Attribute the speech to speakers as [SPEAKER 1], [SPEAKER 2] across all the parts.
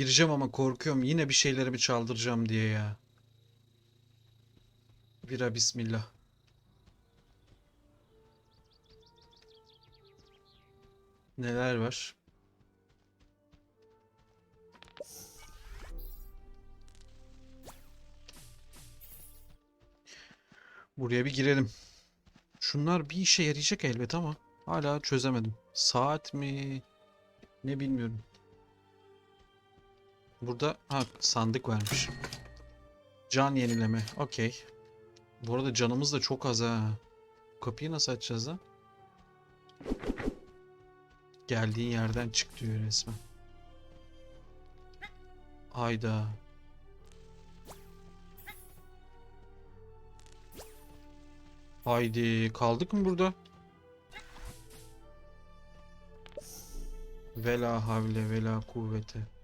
[SPEAKER 1] Gireceğim ama korkuyorum. Yine bir şeylerimi çaldıracağım diye ya. Bira bismillah. Neler var? Buraya bir girelim. Şunlar bir işe yarayacak elbet ama hala çözemedim. Saat mi? Ne bilmiyorum. Burada ha sandık varmış. Can yenileme. Okey. Bu arada canımız da çok az ha. Kapıyı nasıl açacağız lan? Geldiğin yerden çık diyor resmen. Hayda. Haydi kaldık mı burada? Vela havle vela kuvvete.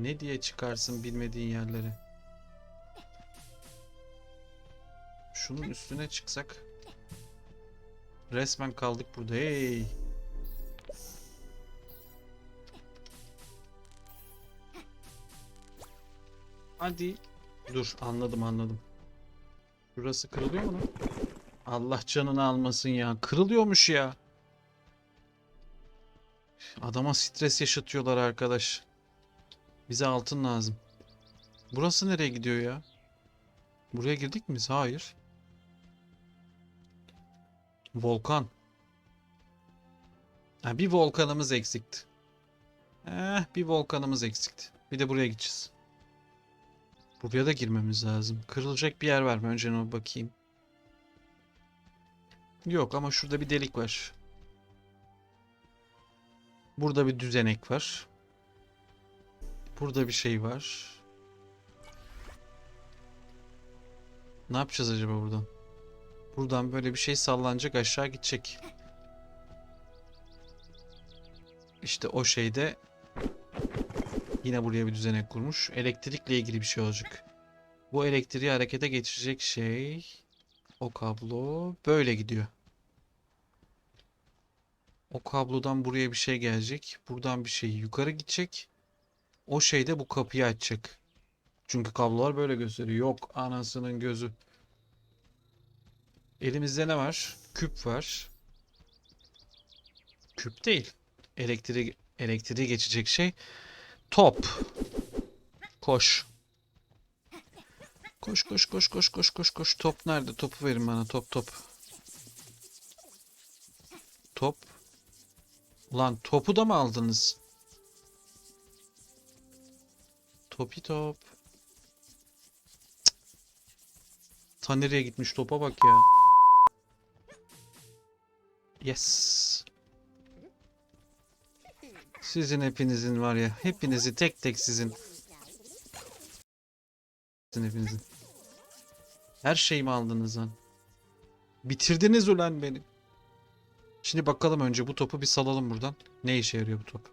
[SPEAKER 1] Ne diye çıkarsın bilmediğin yerlere. Şunun üstüne çıksak. Resmen kaldık burada. Hey. Hadi. Dur anladım anladım. Burası kırılıyor mu lan? Allah canını almasın ya. Kırılıyormuş ya. Adama stres yaşatıyorlar arkadaş. Bize altın lazım. Burası nereye gidiyor ya? Buraya girdik mi biz? Hayır. Volkan. Ha, bir volkanımız eksikti. Eh, bir volkanımız eksikti. Bir de buraya gideceğiz. Buraya da girmemiz lazım. Kırılacak bir yer var mı? Önce ona bakayım. Yok ama şurada bir delik var. Burada bir düzenek var. Burada bir şey var. Ne yapacağız acaba buradan? Buradan böyle bir şey sallanacak aşağı gidecek. İşte o şeyde yine buraya bir düzenek kurmuş. Elektrikle ilgili bir şey olacak. Bu elektriği harekete geçirecek şey o kablo böyle gidiyor. O kablodan buraya bir şey gelecek. Buradan bir şey yukarı gidecek. O şey de bu kapıyı açacak. Çünkü kablolar böyle gösteriyor. Yok anasının gözü. Elimizde ne var? Küp var. Küp değil. Elektriği, elektriği geçecek şey. Top. Koş. Koş koş koş koş koş koş koş. Top nerede? Topu verin bana. Top top. Top. Ulan topu da mı aldınız? Topi top. Ta nereye gitmiş topa bak ya. Yes. Sizin hepinizin var ya. Hepinizi tek tek sizin. Sizin hepinizin. Her şeyimi aldınız lan. Bitirdiniz ulan beni. Şimdi bakalım önce bu topu bir salalım buradan. Ne işe yarıyor bu top?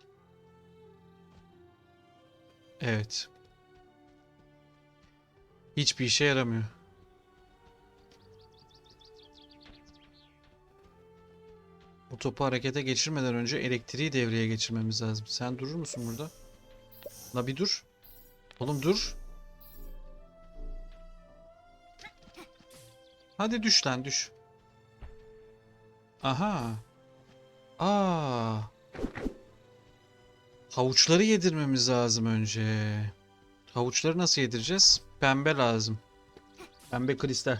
[SPEAKER 1] Evet. Hiçbir işe yaramıyor. Bu topu harekete geçirmeden önce elektriği devreye geçirmemiz lazım. Sen durur musun burada? La bir dur. Oğlum dur. Hadi düş lan düş. Aha. Aa. Havuçları yedirmemiz lazım önce. Havuçları nasıl yedireceğiz? Pembe lazım. Pembe kristal.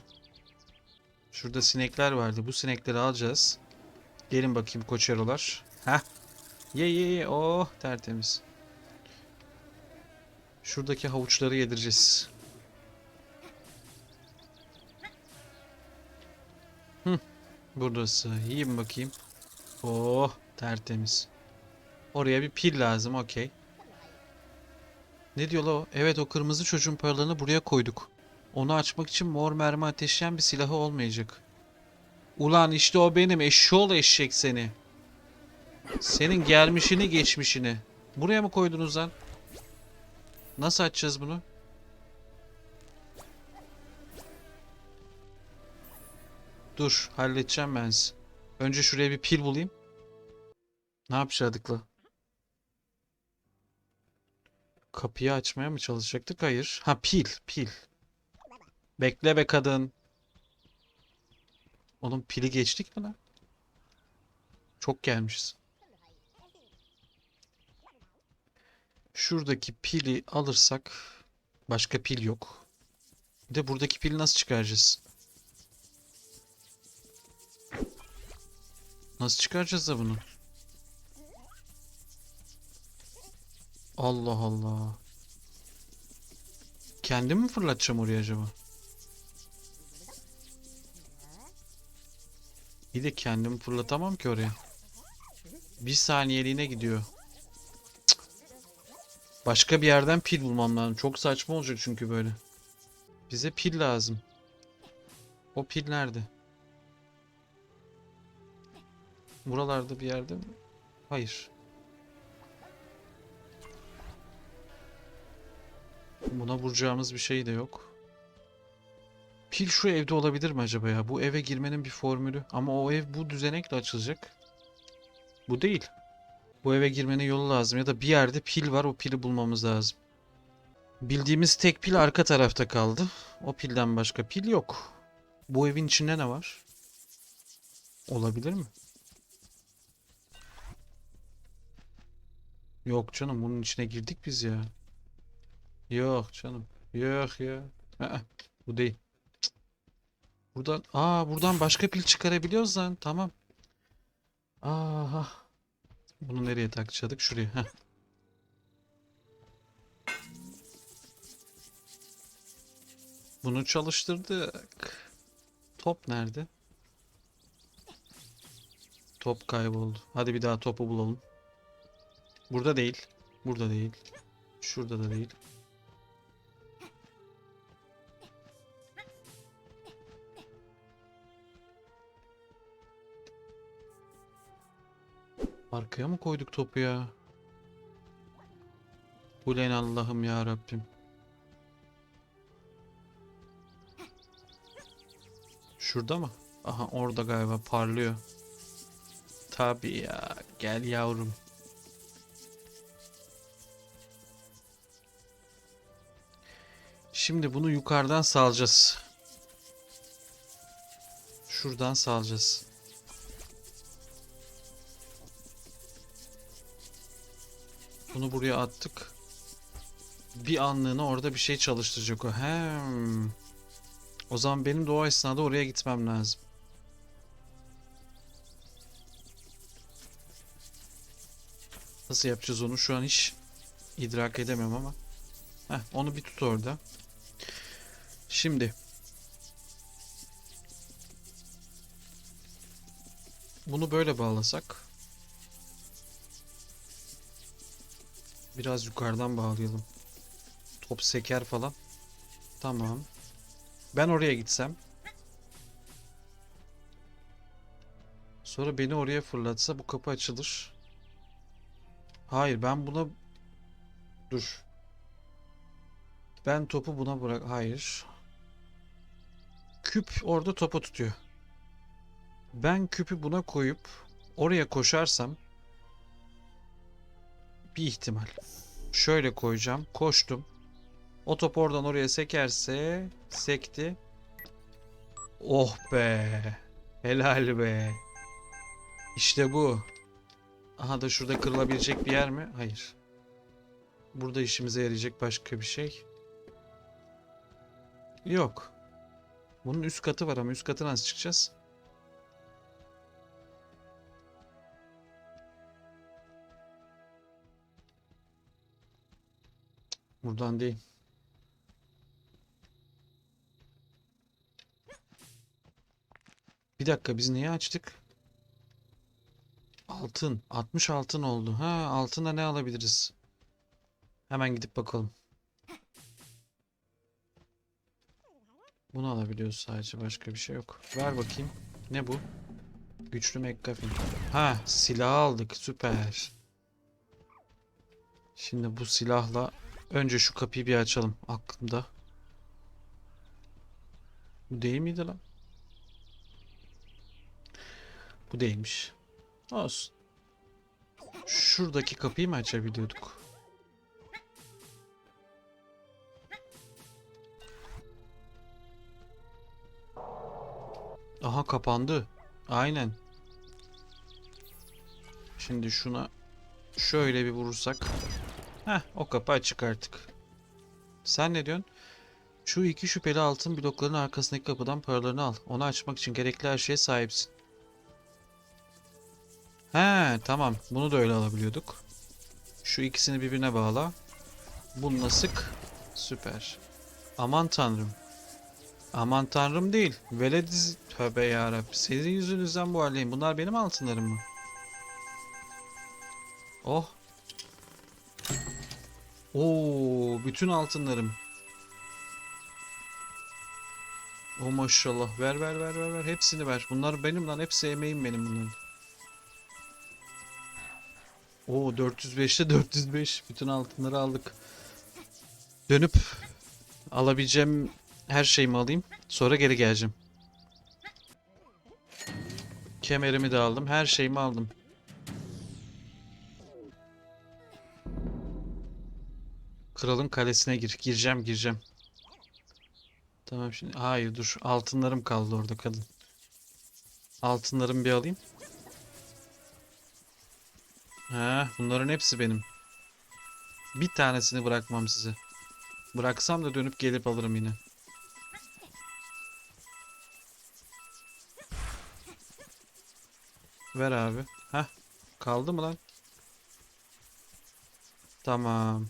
[SPEAKER 1] Şurada sinekler vardı. Bu sinekleri alacağız. Gelin bakayım koçerolar. Heh. Ye ye ye. Oh tertemiz. Şuradaki havuçları yedireceğiz. Hı. Burası. Yiyeyim bakayım. Oh tertemiz. Oraya bir pil lazım okey. Ne diyor o? Evet o kırmızı çocuğun paralarını buraya koyduk. Onu açmak için mor mermi ateşleyen bir silahı olmayacak. Ulan işte o benim eşşoğlu eşek seni. Senin gelmişini geçmişini. Buraya mı koydunuz lan? Nasıl açacağız bunu? Dur halledeceğim ben sizi. Önce şuraya bir pil bulayım. Ne yapacaktık la? Kapıyı açmaya mı çalışacaktık? Hayır. Ha pil, pil. Bekle be kadın. Oğlum pili geçtik mi lan? Çok gelmişiz. Şuradaki pili alırsak başka pil yok. Bir de buradaki pili nasıl çıkaracağız? Nasıl çıkaracağız da bunu? Allah Allah. Kendim mi fırlatacağım oraya acaba? Bir de kendimi fırlatamam ki oraya. Bir saniyeliğine gidiyor. Başka bir yerden pil bulmam lazım. Çok saçma olacak çünkü böyle. Bize pil lazım. O pil nerede? Buralarda bir yerde mi? Hayır. Buna vuracağımız bir şey de yok. Pil şu evde olabilir mi acaba ya? Bu eve girmenin bir formülü. Ama o ev bu düzenekle açılacak. Bu değil. Bu eve girmenin yolu lazım. Ya da bir yerde pil var. O pili bulmamız lazım. Bildiğimiz tek pil arka tarafta kaldı. O pilden başka pil yok. Bu evin içinde ne var? Olabilir mi? Yok canım bunun içine girdik biz ya. Yok canım. Yok ya. Bu değil. Buradan aa buradan başka pil çıkarabiliyoruz lan. Tamam. Aha. Bunu nereye takacaktık? Şuraya. Heh. Bunu çalıştırdık. Top nerede? Top kayboldu. Hadi bir daha topu bulalım. Burada değil. Burada değil. Şurada da değil. Arkaya mı koyduk topu ya? Ulen Allah'ım ya Rabbim. Şurada mı? Aha orada galiba parlıyor. Tabii ya. Gel yavrum. Şimdi bunu yukarıdan salacağız. Şuradan salacağız. Bunu buraya attık. Bir anlığına orada bir şey çalıştıracak o. Hem. O zaman benim de o esnada oraya gitmem lazım. Nasıl yapacağız onu şu an hiç idrak edemem ama. Heh, onu bir tut orada. Şimdi. Bunu böyle bağlasak. Biraz yukarıdan bağlayalım. Top seker falan. Tamam. Ben oraya gitsem. Sonra beni oraya fırlatsa bu kapı açılır. Hayır ben buna... Dur. Ben topu buna bırak... Hayır. Küp orada topu tutuyor. Ben küpü buna koyup oraya koşarsam bir ihtimal. Şöyle koyacağım. Koştum. O top oradan oraya sekerse sekti. Oh be. Helal be. İşte bu. Aha da şurada kırılabilecek bir yer mi? Hayır. Burada işimize yarayacak başka bir şey. Yok. Bunun üst katı var ama üst katı nasıl çıkacağız? Buradan değil. Bir dakika biz neyi açtık? Altın. 60 altın oldu. Ha altında ne alabiliriz? Hemen gidip bakalım. Bunu alabiliyoruz sadece. Başka bir şey yok. Ver bakayım. Ne bu? Güçlü McGuffin. Ha silah aldık. Süper. Şimdi bu silahla Önce şu kapıyı bir açalım aklımda. Bu değil miydi lan? Bu değilmiş. Olsun. Şuradaki kapıyı mı açabiliyorduk? Aha kapandı. Aynen. Şimdi şuna şöyle bir vurursak Heh o kapı açık artık. Sen ne diyorsun? Şu iki şüpheli altın blokların arkasındaki kapıdan paralarını al. Onu açmak için gerekli her şeye sahipsin. He tamam. Bunu da öyle alabiliyorduk. Şu ikisini birbirine bağla. Bununla sık. Süper. Aman tanrım. Aman tanrım değil. Velediz... Tövbe yarabbi. Sizin yüzünüzden bu haldeyim. Bunlar benim altınlarım mı? Oh. Oo, bütün altınlarım. O maşallah. Ver ver ver ver ver. Hepsini ver. Bunlar benim lan. Hepsi emeğim benim bunların. Oo 405'te 405. Bütün altınları aldık. Dönüp alabileceğim her şeyimi alayım. Sonra geri geleceğim. Kemerimi de aldım. Her şeyimi aldım. Kralın kalesine gir. Gireceğim gireceğim. Tamam şimdi. Hayır dur. Altınlarım kaldı orada kadın. Altınlarımı bir alayım. Ha, bunların hepsi benim. Bir tanesini bırakmam size. Bıraksam da dönüp gelip alırım yine. Ver abi. Heh. Kaldı mı lan? Tamam.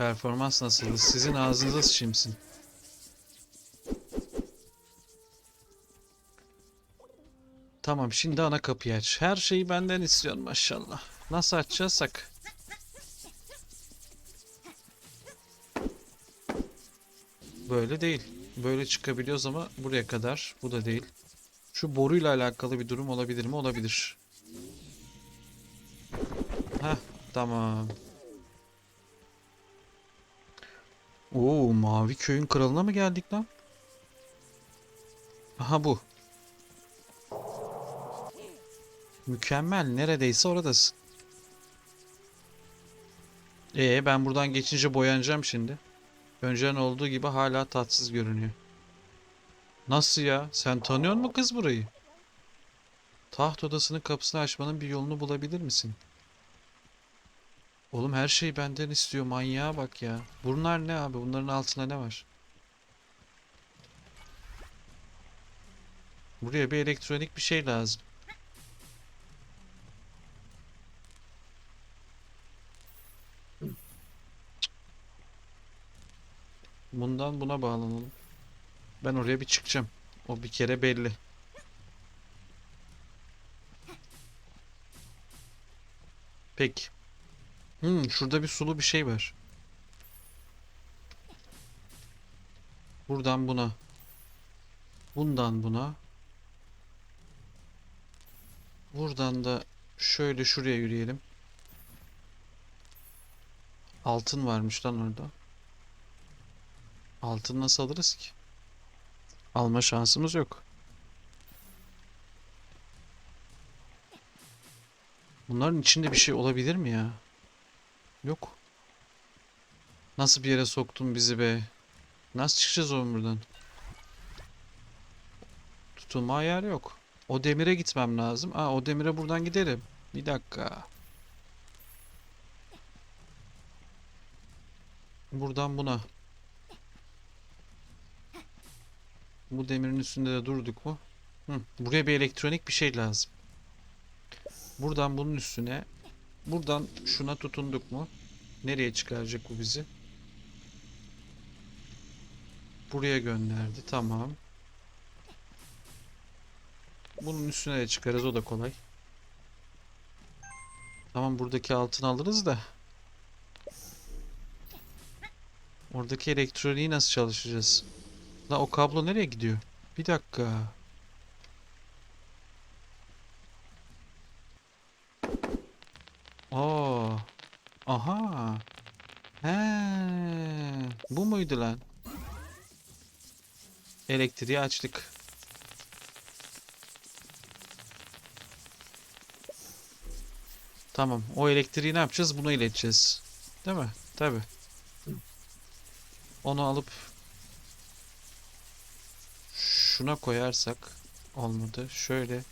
[SPEAKER 1] Performans nasıldı? Sizin ağzınıza sıçayımsın. Tamam şimdi ana kapıyı aç. Her şeyi benden istiyorsun maşallah. Nasıl açacaksak. Böyle değil. Böyle çıkabiliyoruz ama buraya kadar. Bu da değil. Şu boruyla alakalı bir durum olabilir mi? Olabilir. Heh tamam. Oo mavi köyün kralına mı geldik lan? Aha bu. Mükemmel. Neredeyse oradasın. Ee ben buradan geçince boyanacağım şimdi. Önceden olduğu gibi hala tatsız görünüyor. Nasıl ya? Sen tanıyor musun kız burayı? Taht odasının kapısını açmanın bir yolunu bulabilir misin? Oğlum her şeyi benden istiyor. Manyağa bak ya. Bunlar ne abi? Bunların altında ne var? Buraya bir elektronik bir şey lazım. Bundan buna bağlanalım. Ben oraya bir çıkacağım. O bir kere belli. Peki. Hmm, şurada bir sulu bir şey var. Buradan buna. Bundan buna. Buradan da şöyle şuraya yürüyelim. Altın varmış lan orada. Altın nasıl alırız ki? Alma şansımız yok. Bunların içinde bir şey olabilir mi ya? Yok. Nasıl bir yere soktun bizi be? Nasıl çıkacağız oğlum buradan? Tutulma yer yok. O demire gitmem lazım. Aa o demire buradan giderim. Bir dakika. Buradan buna. Bu demirin üstünde de durduk mu? Hı, buraya bir elektronik bir şey lazım. Buradan bunun üstüne buradan şuna tutunduk mu? Nereye çıkaracak bu bizi? Buraya gönderdi. Tamam. Bunun üstüne de çıkarız. O da kolay. Tamam buradaki altın alırız da. Oradaki elektroniği nasıl çalışacağız? La o kablo nereye gidiyor? Bir dakika. Aa. Aha. He. Bu muydu lan? Elektriği açtık. Tamam. O elektriği ne yapacağız? Buna ileteceğiz. Değil mi? Tabii. Onu alıp şuna koyarsak olmadı. Şöyle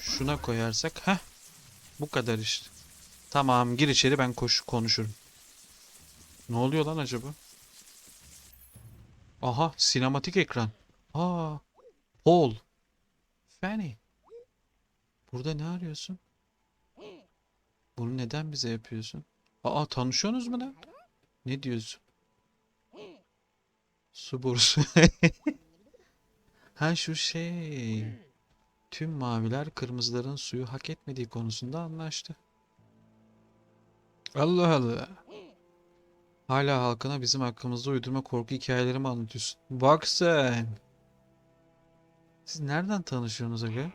[SPEAKER 1] şuna koyarsak heh bu kadar işte. Tamam gir içeri ben koş konuşurum. Ne oluyor lan acaba? Aha sinematik ekran. Aa Paul. Fanny. Burada ne arıyorsun? Bunu neden bize yapıyorsun? Aa tanışıyorsunuz mu lan? Ne diyorsun? Su borusu. Ha şu şey. Tüm maviler kırmızıların suyu hak etmediği konusunda anlaştı. Allah Allah. Hala halkına bizim hakkımızda uydurma korku hikayeleri mi anlatıyorsun? Bak sen. Siz nereden tanışıyorsunuz aga?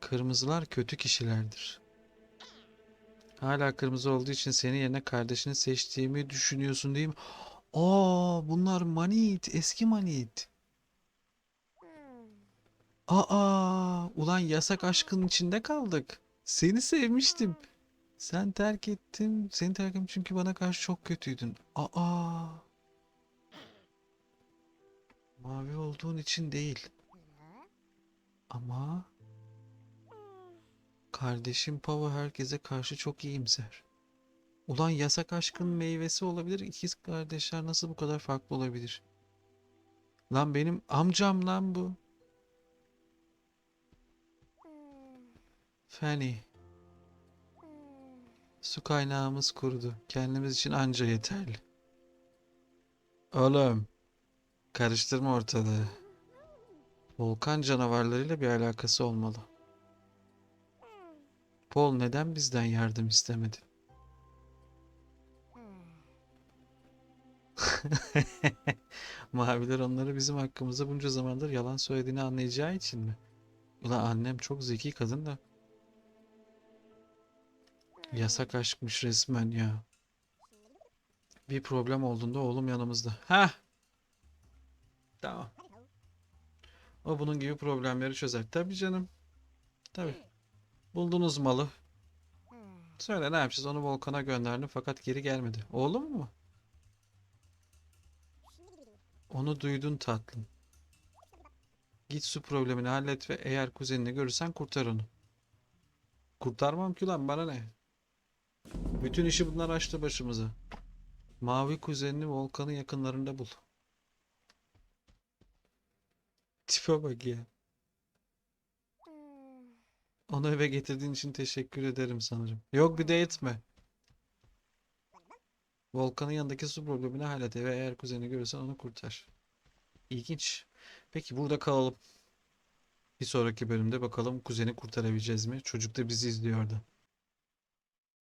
[SPEAKER 1] Kırmızılar kötü kişilerdir. Hala kırmızı olduğu için senin yerine kardeşini seçtiğimi düşünüyorsun değil mi? Aa, bunlar manit, eski manit. Aa, ulan yasak aşkın içinde kaldık. Seni sevmiştim. Sen terk ettin. Seni terk ettim çünkü bana karşı çok kötüydün. Aa. Mavi olduğun için değil. Ama kardeşim Pavo herkese karşı çok iyimser. Ulan yasak aşkın meyvesi olabilir. İkiz kardeşler nasıl bu kadar farklı olabilir? Lan benim amcam lan bu. Fanny. Su kaynağımız kurudu. Kendimiz için anca yeterli. Oğlum. Karıştırma ortalığı. Volkan canavarlarıyla bir alakası olmalı. Paul neden bizden yardım istemedi? Maviler onları bizim hakkımızda bunca zamandır yalan söylediğini anlayacağı için mi? Ulan annem çok zeki kadın da. Yasak aşkmış resmen ya. Bir problem olduğunda oğlum yanımızda. Ha. Tamam. O bunun gibi problemleri çözer. Tabii canım. Tabii. Buldunuz malı. Söyle ne yapacağız? Onu volkana gönderdim fakat geri gelmedi. Oğlum mu? Onu duydun tatlım. Git su problemini hallet ve eğer kuzenini görürsen kurtar onu. Kurtarmam ki lan bana ne? Bütün işi bunlar açtı başımıza. Mavi kuzenini volkanın yakınlarında bul. Tipe bak ya. Onu eve getirdiğin için teşekkür ederim sanırım. Yok bir de etme. Volkanın yanındaki su problemini hallet ve eğer kuzenini görürsen onu kurtar. İlginç. Peki burada kalalım. Bir sonraki bölümde bakalım kuzeni kurtarabileceğiz mi? Çocuk da bizi izliyor orada.